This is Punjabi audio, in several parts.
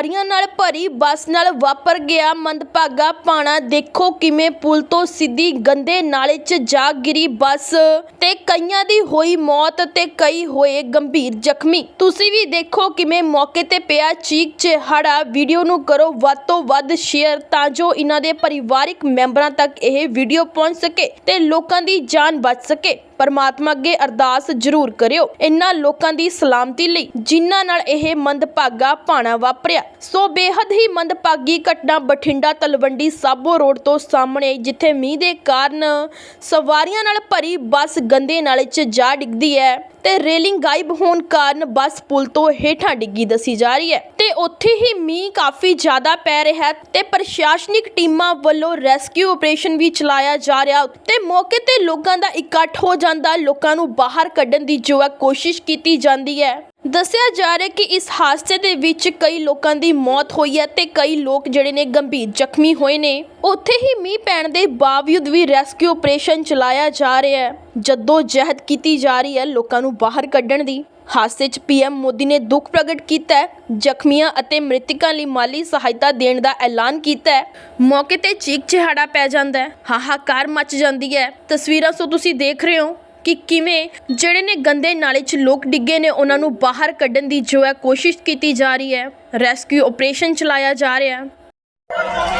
ਸਵਾਰੀਆਂ ਨਾਲ ਭਰੀ ਬੱਸ ਨਾਲ ਵਾਪਰ ਗਿਆ ਮੰਦਭਾਗਾ ਪਾਣਾ। ਦੇਖੋ ਕਿਵੇਂ ਪੁਲ ਤੋਂ ਸਿੱਧੀ ਗੰਦੇ ਨਾਲੇ 'ਚ ਜਾ ਗਿਰੀ ਬੱਸ। ਤੇ ਕਈਆਂ ਦੀ ਹੋਈ ਮੌਤ ਤੇ ਕਈ ਹੋਏ ਗੰਭੀਰ ਜ਼ਖਮੀ। ਤੁਸੀਂ ਵੀ ਦੇਖੋ ਕਿਵੇਂ ਮੌਕੇ ਤੇ ਪਿਆ ਚੀਕ ਚਿਹਾੜਾ। ਵੀਡੀਓ ਨੂੰ ਕਰੋ ਵੱਧ ਤੋਂ ਵੱਧ ਸ਼ੇਅਰ ਤਾਂ ਜੋ ਇਹਨਾਂ ਦੇ ਪਰਿਵਾਰਕ ਮੈਂਬਰਾਂ ਤੱਕ ਇਹ ਵੀਡੀਓ ਪਹੁੰਚ ਸਕੇ ਤੇ ਲੋਕਾਂ ਦੀ ਜਾਨ ਬਚ ਸਕੇ। ਪਰਮਾਤਮਾ ਅੱਗੇ ਅਰਦਾਸ ਜ਼ਰੂਰ ਕਰਿਓ। ਇਨ੍ਹਾਂ ਲੋਕਾਂ ਦੀ ਸਲਾਮਤੀ ਲਈ ਜਿਨ੍ਹਾਂ ਨਾਲ ਇਹ ਮੰਦਭਾਗਾ ਭਾਣਾ ਵਾਪਰਿਆ। ਸੋ ਬੇਹੱਦ ਹੀ ਮੰਦਭਾਗੀ ਘਟਨਾ ਬਠਿੰਡਾ ਤਲਵੰਡੀ ਸਾਬੋ ਰੋਡ ਤੋਂ ਸਾਹਮਣੇ ਆਈ, ਜਿੱਥੇ ਮੀਂਹ ਦੇ ਕਾਰਨ ਸਵਾਰੀਆਂ ਨਾਲ ਭਰੀ ਬੱਸ ਗੰਦੇ ਨਾਲੇ 'ਚ ਜਾ ਡਿੱਗਦੀ ਹੈ। ਤੇ ਰੇਲਿੰਗ ਗਾਇਬ ਹੋਣ ਕਾਰਨ ਬੱਸ ਪੁਲ ਤੋਂ ਹੇਠਾਂ ਡਿੱਗੀ ਦੱਸੀ ਜਾ ਰਹੀ ਹੈ। ਤੇ ਉੱਥੇ ਹੀ ਮੀਂਹ ਕਾਫੀ ਜ਼ਿਆਦਾ ਪੈ ਰਿਹਾ ਹੈ ਤੇ ਪ੍ਰਸ਼ਾਸਨਿਕ ਟੀਮਾਂ ਵੱਲੋਂ ਰੈਸਕਿਊ ਆਪਰੇਸ਼ਨ ਵੀ ਚਲਾਇਆ ਜਾ ਰਿਹਾ ਤੇ ਮੌਕੇ ਤੇ ਲੋਕਾਂ ਦਾ ਇਕੱਠ ਹੋ ਜਾਂਦਾ, ਲੋਕਾਂ ਨੂੰ ਬਾਹਰ ਕੱਢਣ ਦੀ ਜੋ ਹੈ ਕੋਸ਼ਿਸ਼ ਕੀਤੀ ਜਾਂਦੀ ਹੈ। ਦੱਸਿਆ ਜਾ ਰਿਹਾ ਕਿ ਇਸ ਹਾਦਸੇ ਦੇ ਵਿੱਚ ਕਈ ਲੋਕਾਂ ਦੀ ਮੌਤ ਹੋਈ ਹੈ ਤੇ ਕਈ ਲੋਕ ਜਿਹੜੇ ਨੇ ਗੰਭੀਰ ਜ਼ਖਮੀ ਹੋਏ ਨੇ। ਉੱਥੇ ਹੀ ਮੀਂਹ ਪੈਣ ਦੇ ਬਾਵਜੂਦ ਵੀ ਰੈਸਕਿਊ ਆਪਰੇਸ਼ਨ ਚਲਾਇਆ ਜਾ ਰਿਹਾ ਹੈ। ਜਦੋਂ ਜਹਿਦ ਕੀਤੀ ਜਾ ਰਹੀ ਹੈ ਲੋਕਾਂ ਨੂੰ ਬਾਹਰ ਕੱਢਣ ਦੀ। ਹਾਦਸੇ 'ਚ ਪੀਐਮ ਮੋਦੀ ਨੇ ਦੁੱਖ ਪ੍ਰਗਟ ਕੀਤਾ ਹੈ। ਜ਼ਖਮੀਆਂ ਅਤੇ ਮ੍ਰਿਤਕਾਂ ਲਈ ਮਾਲੀ ਸਹਾਇਤਾ ਦੇਣ ਦਾ ਐਲਾਨ ਕੀਤਾ ਹੈ। ਮੌਕੇ ਤੇ ਚੀਕ ਚਿਹਾੜਾ ਪੈ ਜਾਂਦਾ ਹੈ। ਹਾਹਾਕਾਰ ਮਚ ਜਾਂਦੀ ਹੈ। ਤਸਵੀਰਾਂ ਸੋ ਤੁਸੀਂ ਦੇਖ ਰਹੇ ਹੋ। ਕਿ ਕਿਵੇਂ ਜਿਹੜੇ ਨੇ ਗੰਦੇ ਨਾਲੇ 'ਚ ਲੋਕ ਡਿੱਗੇ ਨੇ, ਉਹਨਾਂ ਨੂੰ ਬਾਹਰ ਕੱਢਣ ਦੀ ਜੋ ਹੈ ਕੋਸ਼ਿਸ਼ ਕੀਤੀ ਜਾ ਰਹੀ ਹੈ। ਰੈਸਕਿਊ ਆਪਰੇਸ਼ਨ ਚਲਾਇਆ ਜਾ ਰਿਹਾ ਹੈ।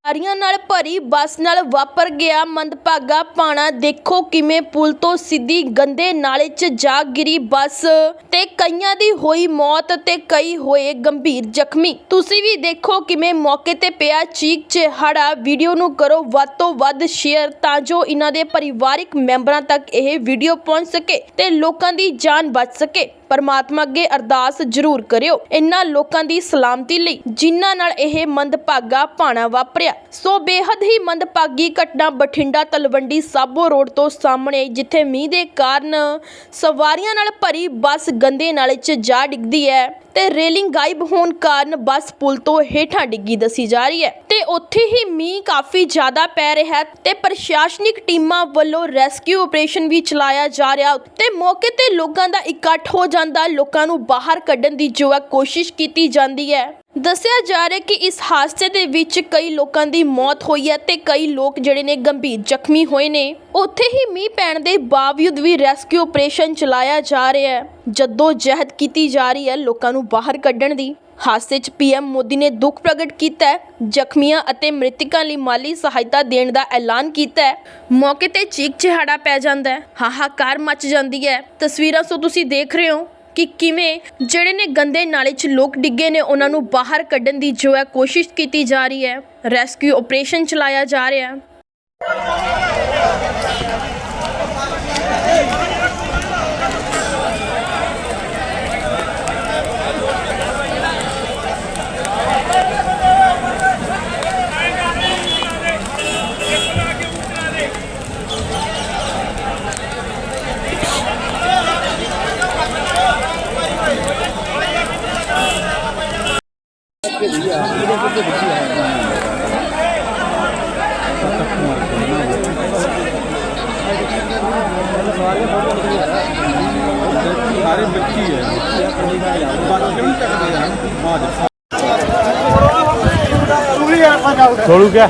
ਸਵਾਰੀਆਂ ਨਾਲ ਭਰੀ ਬੱਸ ਨਾਲ ਵਾਪਰ ਗਿਆ ਮੰਦਭਾਗਾ ਪਾਣਾ। ਦੇਖੋ ਕਿਵੇਂ ਪੁਲ ਤੋਂ ਸਿੱਧੀ ਗੰਦੇ ਨਾਲੇ 'ਚ ਜਾ ਗਿਰੀ ਬੱਸ। ਤੇ ਕਈਆਂ ਦੀ ਹੋਈ ਮੌਤ ਤੇ ਕਈ ਹੋਏ ਗੰਭੀਰ ਜ਼ਖਮੀ। ਤੁਸੀਂ ਵੀ ਦੇਖੋ ਕਿਵੇਂ ਮੌਕੇ ਤੇ ਪਿਆ ਚੀਕ ਚਿਹਾੜਾ। ਵੀਡੀਓ ਨੂੰ ਕਰੋ ਵੱਧ ਤੋਂ ਵੱਧ ਸ਼ੇਅਰ ਤਾਂ ਜੋ ਇਹਨਾਂ ਦੇ ਪਰਿਵਾਰਕ ਮੈਂਬਰਾਂ ਤੱਕ ਇਹ ਵੀਡੀਓ ਪਹੁੰਚ ਸਕੇ ਤੇ ਲੋਕਾਂ ਦੀ ਜਾਨ ਬਚ ਸਕੇ। ਪਰਮਾਤਮਾ ਅੱਗੇ ਅਰਦਾਸ ਜ਼ਰੂਰ ਕਰਿਓ। ਇਨ੍ਹਾਂ ਲੋਕਾਂ ਦੀ ਸਲਾਮਤੀ ਲਈ ਜਿਨ੍ਹਾਂ ਨਾਲ ਇਹ ਮੰਦਭਾਗਾ ਭਾਣਾ ਵਾਪਰਿਆ। ਸੋ ਬੇਹੱਦ ਹੀ ਮੰਦਭਾਗੀ ਘਟਨਾ ਬਠਿੰਡਾ ਤਲਵੰਡੀ ਸਾਬੋ ਰੋਡ ਤੋਂ ਸਾਹਮਣੇ ਜਿੱਥੇ ਮੀਂਹ ਦੇ ਕਾਰਨ ਸਵਾਰੀਆਂ ਨਾਲ ਭਰੀ ਬੱਸ ਗੰਦੇ ਨਾਲੇ 'ਚ ਜਾ ਡਿੱਗਦੀ ਹੈ ਤੇ ਰੇਲਿੰਗ ਗਾਇਬ ਹੋਣ ਕਾਰਨ ਬੱਸ ਪੁਲ ਤੋਂ ਹੇਠਾਂ ਡਿੱਗੀ ਦੱਸੀ ਜਾ ਰਹੀ ਹੈ। ਤੇ ਉੱਥੇ ਹੀ ਮੀਂਹ ਕਾਫੀ ਜ਼ਿਆਦਾ ਪੈ ਰਿਹਾ ਹੈ ਤੇ ਪ੍ਰਸ਼ਾਸਨਿਕ ਟੀਮਾਂ ਵੱਲੋਂ ਰੈਸਕਿਊ ਆਪਰੇਸ਼ਨ ਵੀ ਚਲਾਇਆ ਜਾ ਰਿਹਾ। ਤੇ ਮੌਕੇ ਤੇ ਲੋਕਾਂ ਦਾ ਇਕੱਠ ਹੋ ਜਾਂਦਾ ਲੋਕਾਂ ਨੂੰ ਬਾਹਰ ਕੱਢਣ ਦੀ ਜੋ ਹੈ ਕੋਸ਼ਿਸ਼ ਕੀਤੀ ਜਾਂਦੀ ਹੈ। ਦੱਸਿਆ ਜਾ ਰਿਹਾ ਕਿ ਇਸ ਹਾਦਸੇ ਦੇ ਵਿੱਚ ਕਈ ਲੋਕਾਂ ਦੀ ਮੌਤ ਹੋਈ ਹੈ ਤੇ ਕਈ ਲੋਕ ਜਿਹੜੇ ਨੇ ਗੰਭੀਰ ਜ਼ਖਮੀ ਹੋਏ ਨੇ। ਉੱਥੇ ਹੀ ਮੀਂਹ ਪੈਣ ਦੇ ਬਾਵਜੂਦ ਵੀ ਰੈਸਕਿਊ ਆਪਰੇਸ਼ਨ ਚਲਾਇਆ ਜਾ ਰਿਹਾ ਹੈ। ਜਦੋਂ ਜਹਿਦ ਕੀਤੀ ਜਾ ਰਹੀ ਹੈ ਲੋਕਾਂ ਨੂੰ ਬਾਹਰ ਕੱਢਣ ਦੀ। ਹਾਦਸੇ 'ਚ ਪੀਐਮ ਮੋਦੀ ਨੇ ਦੁੱਖ ਪ੍ਰਗਟ ਕੀਤਾ ਹੈ। ਜ਼ਖਮੀਆਂ ਅਤੇ ਮ੍ਰਿਤਕਾਂ ਲਈ ਮਾਲੀ ਸਹਾਇਤਾ ਦੇਣ ਦਾ ਐਲਾਨ ਕੀਤਾ ਹੈ। ਮੌਕੇ ਤੇ ਚੀਕ ਚਿਹਾੜਾ ਪੈ ਜਾਂਦਾ ਹੈ। ਹਾਹਾਕਾਰ ਮਚ ਜਾਂਦੀ ਹੈ। ਤਸਵੀਰਾਂ ਸੋ ਤੁਸੀਂ ਦੇਖ ਰਹੇ ਹੋ। ਕਿ ਕਿਵੇਂ ਜਿਹੜੇ ਨੇ ਗੰਦੇ ਨਾਲੇ 'ਚ ਲੋਕ ਡਿੱਗੇ ਨੇ, ਉਹਨਾਂ ਨੂੰ ਬਾਹਰ ਕੱਢਣ ਦੀ ਜੋ ਹੈ ਕੋਸ਼ਿਸ਼ ਕੀਤੀ ਜਾ ਰਹੀ ਹੈ। ਰੈਸਕਿਊ ਆਪਰੇਸ਼ਨ ਚਲਾਇਆ ਜਾ ਰਿਹਾ ਹੈ। ਸਾਰੇ ਬੱਚੀ ਹੈ। ਬਸ ਕਿਉਂ ਆ ਆਜ ਛੋੜੂ ਕਿਆ?